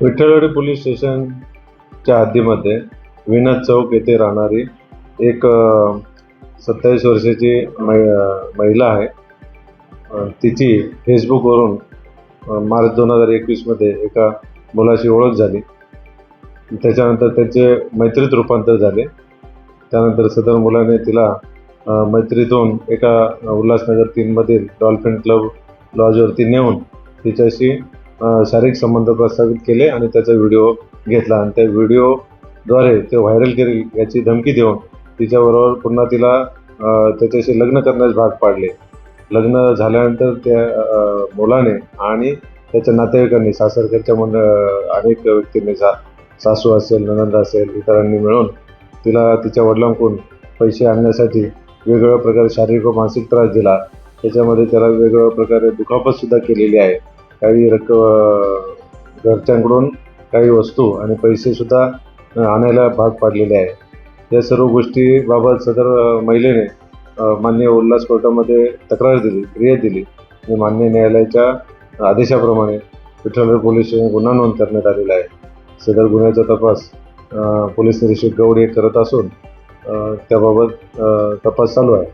Vitthalwadi police स्टेशनच्या हद्दीमध्ये विनोद चौक येथे राहणारी एक सत्तावीस वर्षाची मै महिला आहे. तिची फेसबुकवरून मार्च दोन हजार एकवीसमध्ये एका मुलाशी ओळख झाली. त्याच्यानंतर त्यांचे मैत्रीत रूपांतर झाले. त्यानंतर सदर मुलाने तिला मैत्रीतून एका उल्हासनगर तीनमधील डॉल्फिन क्लब लॉजवरती नेऊन तिच्याशी शारीरिक संबंध प्रस्थापित केले आणि त्याचा व्हिडिओ घेतला. आणि त्या व्हिडिओद्वारे ते व्हायरल केली याची धमकी देऊन तिच्याबरोबर पुन्हा तिला त्याच्याशी लग्न करण्यास भाग पाडले. लग्न झाल्यानंतर त्या मुलाने आणि त्याच्या नातेवाईकांनी सासरकडच्या मंड अनेक व्यक्तींनी सा सासू असेल ननंद असेल इतरांनी मिळून तिला तिच्या वडिलांकडून पैसे आणण्यासाठी वेगवेगळ्या प्रकारे शारीरिक व मानसिक त्रास दिला. त्याच्यामध्ये त्याला वेगवेगळ्या प्रकारे दुखापतसुद्धा केलेली आहे. काही रक्क घरच्यांकडून काही वस्तू आणि पैसेसुद्धा आणायला भाग पाडलेले आहे. या सर्व गोष्टीबाबत सदर महिलेने माननीय मान्य उल्हास कोर्टामध्ये तक्रार दिली फिर्याद दिली. आणि मान्य न्यायालयाच्या आदेशाप्रमाणे विठ्ठलनगर पोलीस स्टेशन गुन्हा नोंद करण्यात आलेला आहे. सदर गुन्ह्याचा तपास पोलीस निरीक्षक गौड हे करत असून त्याबाबत तपास चालू आहे.